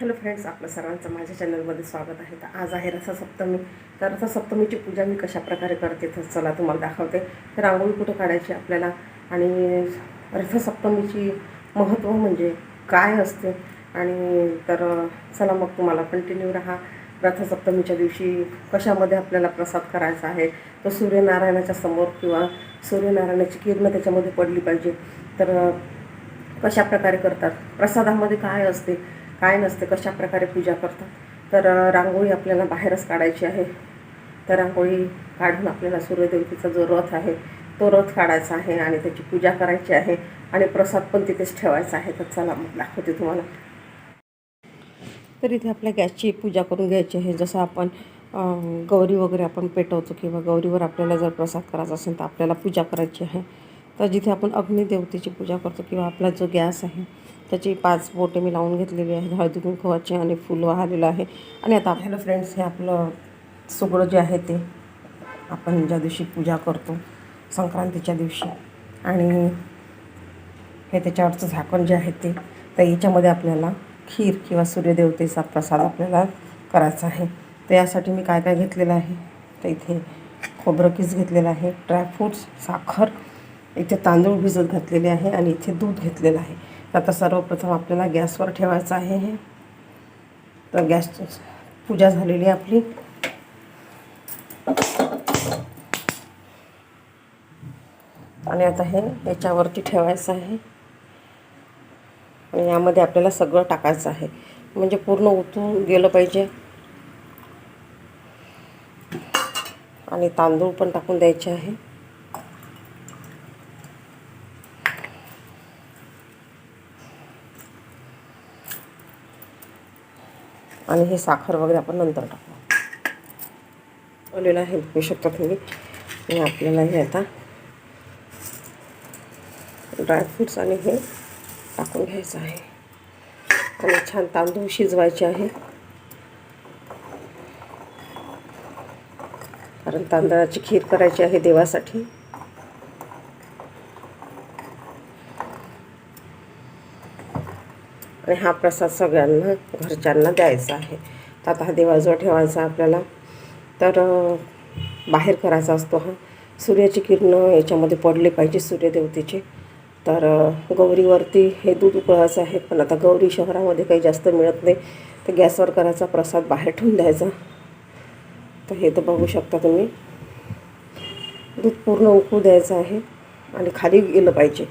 Hello friends आपलं सर्वांचं माझ्या चॅनलमध्ये स्वागत आहे. तर आज आहे रथसप्तमी. तर रथसप्तमीची पूजा मी कशाप्रकारे करते तर चला तुम्हाला दाखवते. तर रांगोळी कुठं काढायची आपल्याला आणि रथसप्तमीची महत्त्व म्हणजे काय असते? आणि तर चला मग तुम्हाला कंटिन्यू राहा. रथसप्तमीच्या दिवशी कशामध्ये आपल्याला प्रसाद करायचा आहे? तो सूर्यनारायणाच्या समोर किंवा सूर्यनारायणाची किरणं त्याच्यामध्ये पडली पाहिजे. तर कशा प्रकारे करतात? प्रसादामध्ये काय असते? काय नसते कशा प्रकारे पूजा करतात. तर रांगोळी आपल्याला बाहेरच काढायची आहे. तर रांगोळी काढून आपल्याला सूर्यदेवतेचा जो रथ आहे तो रथ काढायचा आहे आणि त्याची पूजा करायची आहे आणि प्रसाद पण तिथेच ठेवायचा आहे. तर चला मग दाखवते तुम्हाला. तर इथे आपल्या गॅसची पूजा करून घ्यायची आहे. जसं आपण गौरी वगैरे आपण पेटवतो किंवा गौरीवर आपल्याला जर प्रसाद करायचा असेल तर आपल्याला पूजा करायची आहे. तर जिथे आपण अग्निदेवतेची पूजा करतो किंवा आपला जो गॅस आहे त्याची पाच बोटे मी लावून घेतलेली आहे हळदी कुंकवाची आणि फुल वाहलेलं आहे. आणि आता हॅलो फ्रेंड्स हे आपलं सुगडं जे आहे ते आपण ज्या दिवशी पूजा करतो संक्रांतीच्या दिवशी. आणि हे त्याच्यावरचं झाकण जे आहे ते तर याच्यामध्ये आपल्याला खीर किंवा सूर्यदेवतेचा प्रसाद आपल्याला करायचा आहे. तर यासाठी मी काय काय घेतलेलं आहे? तर इथे खोबरं किस घेतलेलं आहे ड्रायफ्रूट्स साखर इथे तांदूळ भिजत घातलेले आहे आणि इथे दूध घेतलेलं आहे. तर आता सर्वप्रथम आपल्याला गॅसवर ठेवायचं आहे हे. तर गॅस पूजा झालेली आहे आपली. आणि आता हे याच्यावरती ठेवायचं आहे. आणि यामध्ये आपल्याला सगळं टाकायचं आहे. म्हणजे पूर्ण उतरून गेलं पाहिजे. आणि तांदूळ पण टाकून द्यायचे आहे. आणि हे साखर वगैरे आपण नंतर टाकू. आलेलं आहे बघू शकता तुम्ही. आणि आपल्याला हे आता ड्रायफ्रूट्स आणि हे टाकून घ्यायचं आहे. आणि छान तांदूळ शिजवायचे आहे. कारण तांदळाची खीर करायची आहे देवासाठी. आणि हा प्रसाद सगळ्यांना घरच्यांना द्यायचा आहे. तर आता हा देवाजवळ ठेवायचा आपल्याला. तर बाहेर करायचा असतो हा. सूर्याची किरणं याच्यामध्ये पडली पाहिजे सूर्यदेवतेची. तर गौरीवरती हे दूध उकळायचं आहे पण आता गौरी शहरामध्ये काही जास्त मिळत नाही. तर गॅसवर करायचा प्रसाद बाहेर ठेवून द्यायचा. तर हे तर बघू शकता तुम्ही. दूध पूर्ण उकळू द्यायचं आहे आणि खाली गेलं पाहिजे.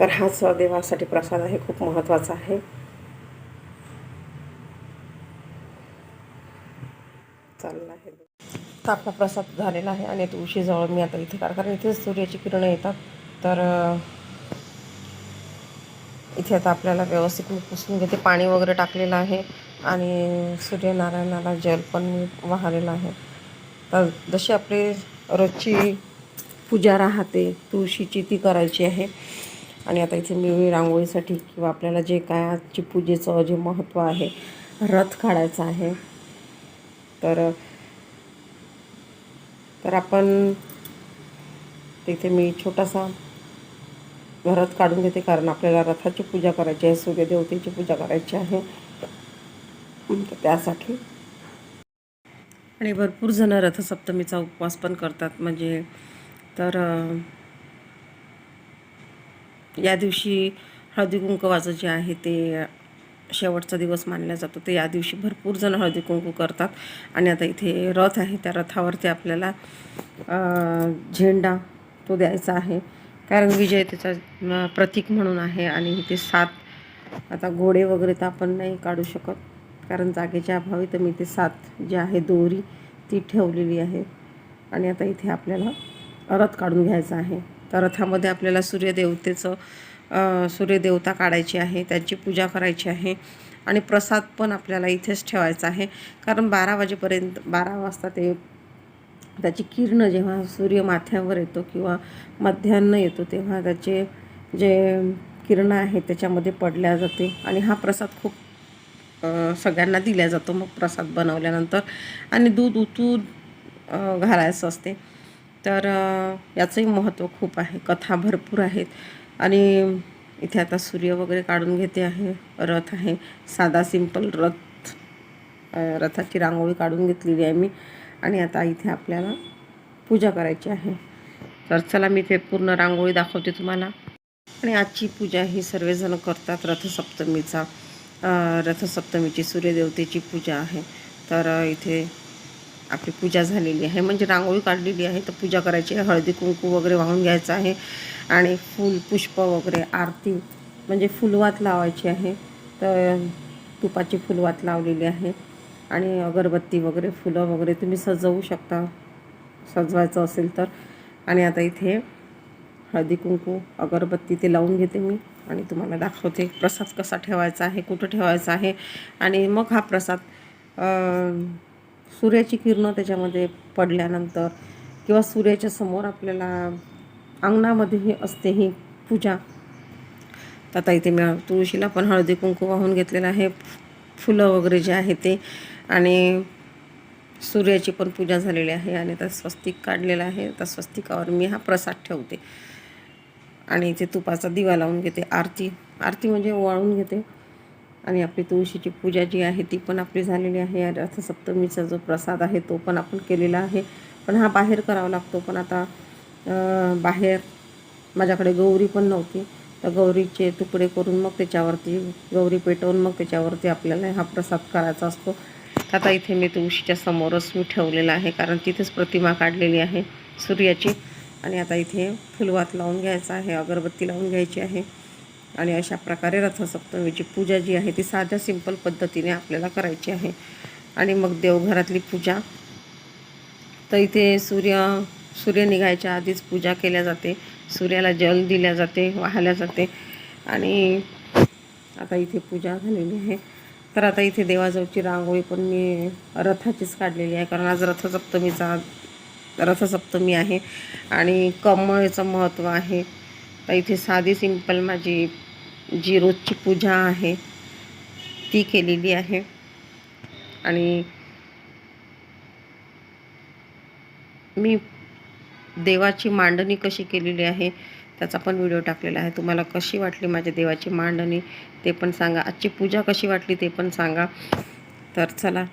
तर हाच देवासाठी प्रसाद आहे खूप महत्त्वाचा आहे. चालला आहे. तर आपला प्रसाद झालेला आहे आणि तुळशीजवळ मी आता इथे कारण इथेच सूर्याची किरणं येतात. तर इथे आता आपल्याला व्यवस्थित मी पुसून घेते. पाणी वगैरे टाकलेलं आहे आणि सूर्यनारायणाला जल पण मी वाहलेलं आहे. तर जशी आपली रोजची पूजा राहते तुळशीची ती करायची आहे. आणि आता इथे मी रांगोळीसाठी किंवा आपल्याला जे काय आजची पूजेचं जे महत्त्व आहे रथ काढायचं आहे. तर तर आपण तिथे मी छोटासा रथ काढून घेते कारण आपल्याला रथाची पूजा करायची आहे सूर्यदेवतेची पूजा करायची आहे. तर त्यासाठी. आणि भरपूर जण रथसप्तमीचा उपवास पण करतात. म्हणजे तर या दिवशी हळदी कुंकवाचं जे आहे ते शेवटचा दिवस मानला जातो. ते या दिवशी भरपूर जण हळदी कुंकू करतात. आणि आता इथे रथ आहे. त्या रथावरती आपल्याला झेंडा तो द्यायचा आहे. कारण विजयतेचा त्याचा प्रतीक म्हणून आहे. आणि इथे सात आता घोडे वगैरे तर आपण नाही काढू शकत. कारण जागेच्या अभावी तर मी ते सात जे आहे दोरी ती ठेवलेली आहे. आणि आता इथे आपल्याला रथ काढून घ्यायचा आहे. तर रथामध्ये आपल्याला सूर्यदेवतेचं सूर्यदेवता काढायची आहे त्याची पूजा करायची आहे आणि प्रसाद पण आपल्याला इथेच ठेवायचा आहे. कारण बारा वाजेपर्यंत बारा वाजता ते त्याची किरण जेव्हा सूर्य माथ्यावर येतो किंवा मध्यान्न येतो तेव्हा त्याचे जे किरणं आहेत त्याच्यामध्ये पडल्या जाते आणि हा प्रसाद खूप सगळ्यांना दिला जातो. मग प्रसाद बनवल्यानंतर आणि दूध उतून घालायचं असते. तर याचंही महत्त्व खूप आहे. कथा भरपूर आहेत. आणि इथे आता सूर्य वगैरे काढून घेते आहे. रथ आहे. साधा सिंपल रथ रथाची रांगोळी काढून घेतलेली आहे मी. आणि आता इथे आपल्याला पूजा करायची आहे. तर चला मी ते पूर्ण रांगोळी दाखवते तुम्हाला. आणि आजची पूजा ही सर्वजण करतात रथसप्तमीचा. रथसप्तमीची सूर्यदेवतेची पूजा आहे. तर इथे आपली पूजा झालेली आहे. म्हणजे रांगोळी काढलेली आहे. तर पूजा करायची आहे. हळदी कुंकू वगैरे वाहून घ्यायचं आहे. आणि फूल पुष्प वगैरे आरती म्हणजे फुलवात लावायची आहे. तर तुपाची फुलवात लावलेली आहे. आणि अगरबत्ती वगैरे फुलं वगैरे तुम्ही सजवू शकता. सजवायचं असेल तर. आणि आता इथे हळदी कुंकू अगरबत्ती ते लावून घेते मी. आणि तुम्हाला दाखवते प्रसाद कसा ठेवायचा आहे कुठं ठेवायचा आहे. आणि मग हा प्रसाद सूर्याची किरणं त्याच्यामध्ये पडल्यानंतर किंवा सूर्याच्या समोर आपल्याला अंगणामध्येही असते ही पूजा. तर आता इथे मी तुळशीला पण हळदी कुंकू वाहून घेतलेलं आहे. फुलं वगैरे जे आहे ते. आणि सूर्याची पण पूजा झालेली आहे आणि आता स्वस्तिक काढलेलं आहे. त्या स्वस्तिकावर मी हा प्रसाद ठेवते. आणि इथे तुपाचा दिवा लावून घेते. आरती. आरती म्हणजे वाळून घेते. आणि आपली तुळशीची पूजा जी आहे ती पण आपली झालेली आहे. आणि रथसप्तमीचा जो प्रसाद आहे तो पण आपण केलेला आहे. पण हा बाहेर करावा लागतो. पण आता बाहेर माझ्याकडे गौरी पण नव्हती. तर गौरीचे तुकडे करून मग त्याच्यावरती गौरी पेटवून मग त्याच्यावरती आपल्याला हा प्रसाद करायचा असतो. आता इथे मी तुळशीच्या समोरच मी ठेवलेला आहे. कारण तिथेच प्रतिमा काढलेली आहे सूर्याची. आणि आता इथे फुलवात लावून घ्यायचा आहे अगरबत्ती लावून घ्यायची आहे. आणि अशा प्रकारे रथसप्तमीची पूजा जी आहे ती साध्या सिंपल पद्धतीने आपल्याला करायची आहे. आणि मग देवघरातली पूजा. तर इथे सूर्य सूर्य निघायच्या आधीच पूजा केल्या जाते. सूर्याला जल दिल्या जाते वाहल्या जाते. आणि आता इथे पूजा झालेली आहे. तर आता इथे देवाजवळची रांगोळी पण मी रथाचीच काढलेली आहे. कारण आज रथसप्तमीचा रथसप्तमी आहे. आणि कमळचं महत्त्व आहे. तर इथे साधी सिंपल माझी जी रोजची पूजा आहे. ती केलेली आहे. आणि मी देवाची मांडणी कशी केलेली आहे त्याचा पण व्हिडिओ टाकलेला आहे. तुम्हाला कशी वाटली माझ्या देवाची मांडणी ते पण सांगा. आजची पूजा कशी वाटली ते पण सांगा. तर चला.